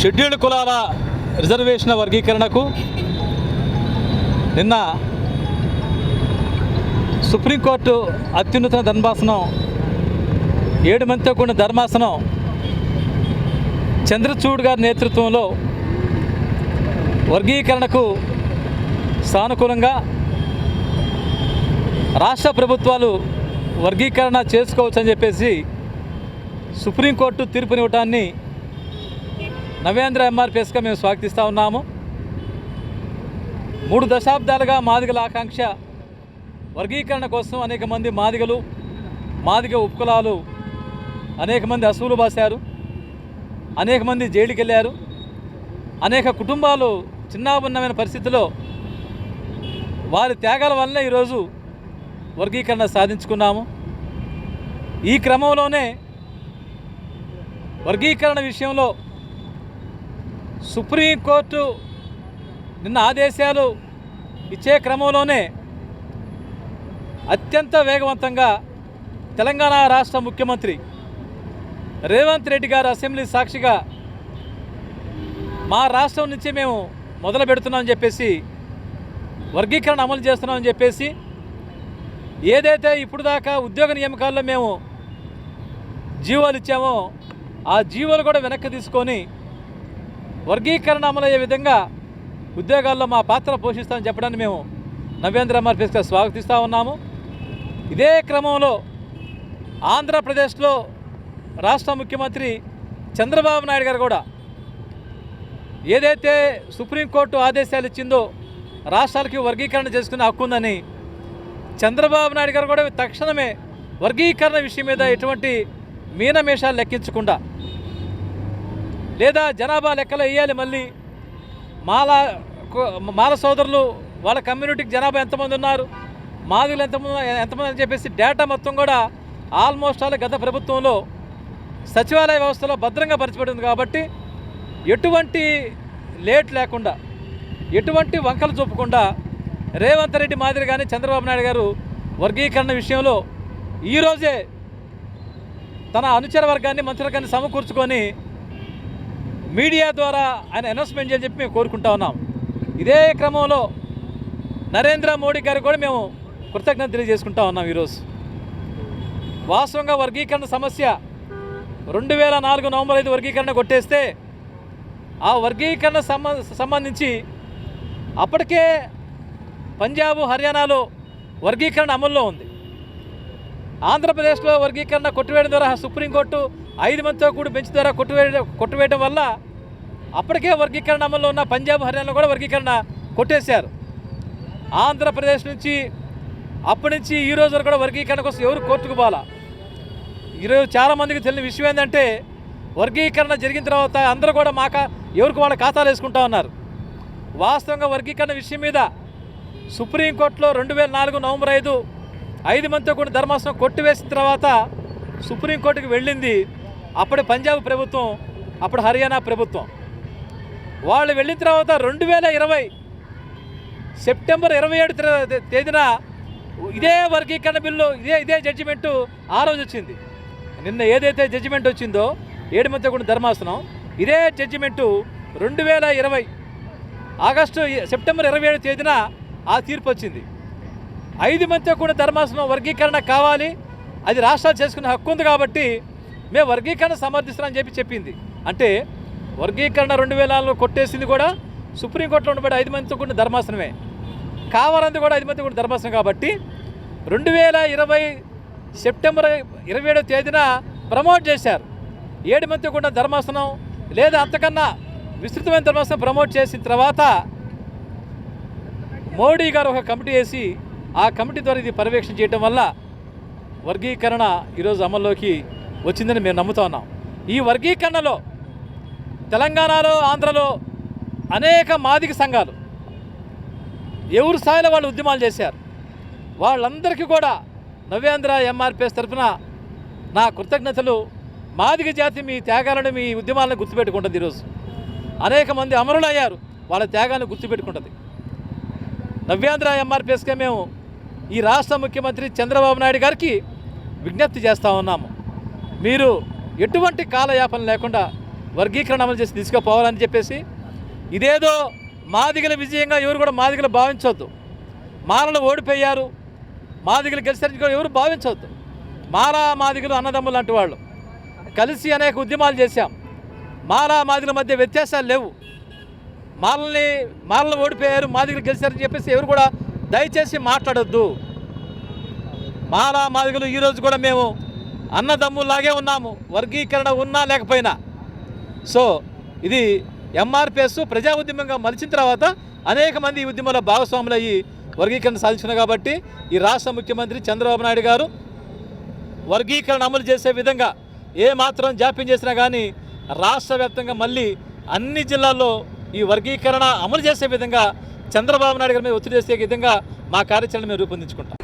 Scheduled కులాల reservation వర్గీకరణకు నిన్న సుప్రీంకోర్టు అత్యున్నత ధర్మాసనం ఏడు మందితో కూడిన ధర్మాసనం చంద్రచూడ్ గారి నేతృత్వంలో వర్గీకరణకు సానుకూలంగా రాష్ట్ర ప్రభుత్వాలు వర్గీకరణ చేసుకోవచ్చని చెప్పేసి సుప్రీంకోర్టు తీర్పునివ్వటాన్ని నవేంద్ర ఎంఆర్పిఎస్గా మేము స్వాగతిస్తూ ఉన్నాము. మూడు దశాబ్దాలుగా మాదిగల ఆకాంక్ష వర్గీకరణ కోసం అనేక మంది మాదిగలు మాదిగ ఉపకులాలు అనేక మంది అసూలు బాశారు అనేక మంది జైలుకి వెళ్ళారు అనేక కుటుంబాలు చిన్నాభిన్నమైన పరిస్థితిలో వారి త్యాగాల వల్లనే ఈరోజు వర్గీకరణ సాధించుకున్నాము. ఈ క్రమంలోనే వర్గీకరణ విషయంలో సుప్రీంకోర్టు నిన్న ఆదేశాలు ఇచ్చే క్రమంలోనే అత్యంత వేగవంతంగా తెలంగాణ రాష్ట్ర ముఖ్యమంత్రి రేవంత్ రెడ్డి గారు అసెంబ్లీ సాక్షిగా మా రాష్ట్రం నుంచి మేము మొదలు పెడుతున్నామని చెప్పేసి వర్గీకరణ అమలు చేస్తున్నామని చెప్పేసి ఏదైతే ఇప్పుడు దాకా ఉద్యోగ నియామకాల్లో మేము జీవోలు ఇచ్చామో ఆ జీవోలు కూడా వెనక్కి తీసుకొని వర్గీకరణ అమలయ్యే విధంగా ఉద్యోగాల్లో మా పాత్ర పోషిస్తామని చెప్పడాన్ని మేము నవేంద్ర మార్ఫేస్గా స్వాగతిస్తూ ఉన్నాము. ఇదే క్రమంలో ఆంధ్రప్రదేశ్లో రాష్ట్ర ముఖ్యమంత్రి చంద్రబాబు నాయుడు గారు కూడా ఏదైతే సుప్రీంకోర్టు ఆదేశాలు ఇచ్చిందో రాష్ట్రాలకి వర్గీకరణ చేసుకునే హక్కు ఉందని చంద్రబాబు నాయుడు గారు కూడా తక్షణమే వర్గీకరణ విషయం మీద ఎటువంటి మీనమేషాలు లెక్కించకుండా లేదా జనాభా లెక్కలు వేయాలి మళ్ళీ. మాల మాల సోదరులు వాళ్ళ కమ్యూనిటీకి జనాభా ఎంతమంది ఉన్నారు మాదిగలు ఎంతమంది ఎంతమంది అని చెప్పేసి డేటా మొత్తం కూడా ఆల్మోస్ట్ ఆల్ గత ప్రభుత్వంలో సచివాలయ వ్యవస్థలో భద్రంగా పరిచిపడింది కాబట్టి ఎటువంటి లేట్ లేకుండా ఎటువంటి వంకలు చూపకుండా రేవంత్ రెడ్డి మాదిరి కానీ చంద్రబాబు నాయుడు గారు వర్గీకరణ విషయంలో ఈరోజే తన అనుచర వర్గాన్ని మంత్రులకాన్ని సమకూర్చుకొని మీడియా ద్వారా ఆయన అనౌన్స్మెంట్ చేయని చెప్పి మేము కోరుకుంటా ఉన్నాం. ఇదే క్రమంలో నరేంద్ర మోడీ గారికి కూడా మేము కృతజ్ఞత తెలియజేసుకుంటా ఉన్నాం ఈరోజు. వాస్తవంగా వర్గీకరణ సమస్య రెండు వేల నాలుగు నవంబర్ ఐదు వర్గీకరణ కొట్టేస్తే ఆ వర్గీకరణ సంబంధించి అప్పటికే పంజాబ్ హర్యానాలో వర్గీకరణ అమల్లో ఉంది. ఆంధ్రప్రదేశ్లో వర్గీకరణ కొట్టివేయడం ద్వారా సుప్రీంకోర్టు ఐదు మందితో కూడి బెంచ్ ద్వారా కొట్టివేయడం కొట్టివేయడం వల్ల అప్పటికే వర్గీకరణ అమల్లో ఉన్న పంజాబ్ హర్యానాలో కూడా వర్గీకరణ కొట్టేశారు. ఆంధ్రప్రదేశ్ నుంచి అప్పటి నుంచి ఈ రోజు వరకు కూడా వర్గీకరణ కోసం ఎవరు కోర్టుకు పోలా ఈరోజు చాలామందికి తెలియని విషయం ఏంటంటే వర్గీకరణ జరిగిన తర్వాత అందరూ కూడా మాక ఎవరికి వాళ్ళ ఖాతాలు వేసుకుంటా ఉన్నారు. వాస్తవంగా వర్గీకరణ విషయం మీద సుప్రీంకోర్టులో రెండు వేల నాలుగు నవంబర్ ఐదు ఐదు మందితో కూడిన ధర్మాసనం కొట్టివేసిన తర్వాత సుప్రీంకోర్టుకి వెళ్ళింది. అప్పుడు పంజాబ్ ప్రభుత్వం అప్పుడు హర్యానా ప్రభుత్వం. వాళ్ళు వెళ్ళిన తర్వాత రెండు వేల ఇరవై సెప్టెంబర్ ఇరవై ఏడు తేదీన ఇదే వర్గీకరణ బిల్లు ఇదే ఇదే జడ్జిమెంటు ఆ రోజు వచ్చింది. నిన్న ఏదైతే జడ్జిమెంట్ వచ్చిందో ఏడు మధ్య కూడా ధర్మాసనం ఇదే జడ్జిమెంటు రెండు వేల ఇరవై ఆగస్టు సెప్టెంబర్ ఇరవై ఏడు తేదీన ఆ తీర్పు వచ్చింది. ఐదు మందితో కూడా ధర్మాసనం వర్గీకరణ కావాలి. అది రాష్ట్రాలు చేసుకునే హక్కు ఉంది కాబట్టి మేము వర్గీకరణ సమర్థిస్తున్నామని చెప్పి చెప్పింది. అంటే వర్గీకరణ రెండు వేల నాలుగులో కొట్టేసింది కూడా సుప్రీంకోర్టులో ఉండబడి ఐదు మందితో కూడిన ధర్మాసనమే. కావాలంది కూడా ఐదు మంది కూడా ధర్మాసనం కాబట్టి రెండు వేల ఇరవై సెప్టెంబర్ ఇరవై ఏడవ తేదీన ప్రమోట్ చేశారు. ఏడు మంది కూడా ధర్మాసనం లేదా అంతకన్నా విస్తృతమైన ధర్మాసనం ప్రమోట్ చేసిన తర్వాత మోడీ గారు ఒక కమిటీ వేసి ఆ కమిటీ ద్వారా ఇది పర్యవేక్షణ చేయడం వల్ల వర్గీకరణ ఈరోజు అమల్లోకి వచ్చిందని మేము నమ్ముతా ఉన్నాం. ఈ వర్గీకరణలో తెలంగాణలో ఆంధ్రలో అనేక మాదిక సంఘాలు ఎవరు స్థాయిలో వాళ్ళు ఉద్యమాలు చేశారు. వాళ్ళందరికీ కూడా నవ్యాంధ్ర ఎంఆర్పిఎస్ తరఫున నా కృతజ్ఞతలు. మాదిగ జాతి మీ త్యాగాలను మీ ఉద్యమాలను గుర్తుపెట్టుకుంటుంది ఈరోజు. అనేక మంది అమరులయ్యారు. వాళ్ళ త్యాగాలను గుర్తుపెట్టుకుంటుంది. నవ్యాంధ్ర ఎంఆర్పిఎస్గా మేము ఈ రాష్ట్ర ముఖ్యమంత్రి చంద్రబాబు నాయుడు గారికి విజ్ఞప్తి చేస్తూ ఉన్నాము. మీరు ఎటువంటి కాలయాపన లేకుండా వర్గీకరణ అమలు చేసి తీసుకుపోవాలని చెప్పేసి ఇదేదో మాదిగల విజయంగా ఎవరు కూడా మాదిగలు భావించవద్దు మాలలు ఓడిపోయారు మాదిగలు గెలిచారని కూడా ఎవరు భావించవద్దు మాలా మాదిగలు అన్నదమ్ములు లాంటి వాళ్ళు. కలిసి అనేక ఉద్యమాలు చేశాం. మాలా మాదిగల మధ్య వ్యత్యాసాలు లేవు. మాలని మాలలు ఓడిపోయారు మాదిగలు గెలిచారని చెప్పేసి ఎవరు కూడా దయచేసి మాట్లాడొద్దు. మాలా మాదిగలు ఈరోజు కూడా మేము అన్నదమ్ములాగే ఉన్నాము. వర్గీకరణ ఉన్నా లేకపోయినా. సో ఇది ఎంఆర్పిఎస్ ప్రజా ఉద్యమంగా మలిచిన తర్వాత అనేక మంది ఈ ఉద్యమంలో భాగస్వాములు అయ్యి వర్గీకరణ సాధించిన కాబట్టి ఈ రాష్ట్ర ముఖ్యమంత్రి చంద్రబాబు నాయుడు గారు వర్గీకరణ అమలు చేసే విధంగా ఏ మాత్రం జాప్యం చేసినా కానీ రాష్ట్ర మళ్ళీ అన్ని జిల్లాల్లో ఈ వర్గీకరణ అమలు చేసే విధంగా చంద్రబాబు నాయుడు గారి మీద ఒత్తిడి చేసే విధంగా మా కార్యాచరణ మేము రూపొందించుకుంటాం.